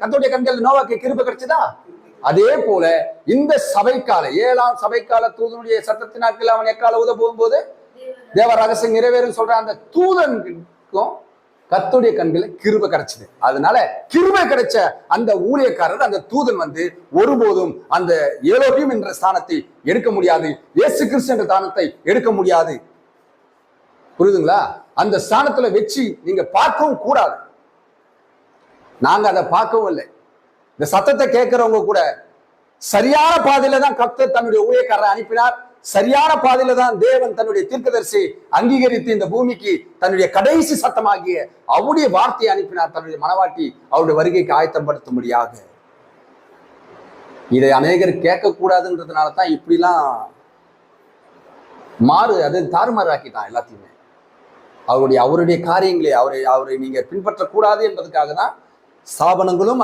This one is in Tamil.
கத்தோடைய கண்கள் நோவாக்கு கிருப கிடைச்சதா? அதே போல இந்த சபைக்கால ஏழாம் சபைக்கால தூதனுடைய சத்தத்தினாக்கில் அவன் எக்கால உத போகும்போது? தேவ ரகசியம் நிறைவேறும் சொல்ற அந்த தூதனுக்கும் கத்துடைய கண்களை கிருப கிடைச்சது. அதனால கிருப கிடைச்ச அந்த ஊழியக்காரர் அந்த தூதன் வந்து ஒருபோதும் அந்த ஏலோகியம் என்ற ஸ்தானத்தை எடுக்க முடியாது. இயேசு கிறிஸ்து என்ற ஸ்தானத்தை எடுக்க முடியாது. புரியுதுங்களா? அந்த ஸ்தானத்துல வச்சு நீங்க பார்க்கவும் கூடாது. நாங்க அதை பார்க்கவும் இல்லை. இந்த சத்தத்தை கேட்கிறவங்க கூட சரியான பாதையில தான் கர்த்தர் தன்னுடைய ஊழியக்காரரை அனுப்பினார். சரியான பாதையில தான் தேவன் தன்னுடைய தீர்க்கதரிசி அங்கீகரித்து இந்த பூமிக்கு தன்னுடைய கடைசி சத்தமாகிய அவருடைய வார்த்தையை அனுப்பினார். தன்னுடைய மனவாட்டி அவருடைய வருகைக்கு ஆயத்தப்படுத்தும்படியாக. இதை அநேகர் கேட்க கூடாதுன்றதுனால தான் இப்படிலாம் மாறு அது தாறுமாறாக்கிட்டான் எல்லாத்தையுமே. அவருடைய அவருடைய காரியங்களை அவரை அவரை நீங்க பின்பற்றக்கூடாது என்பதற்காக தான் ஸ்தாபனங்களும்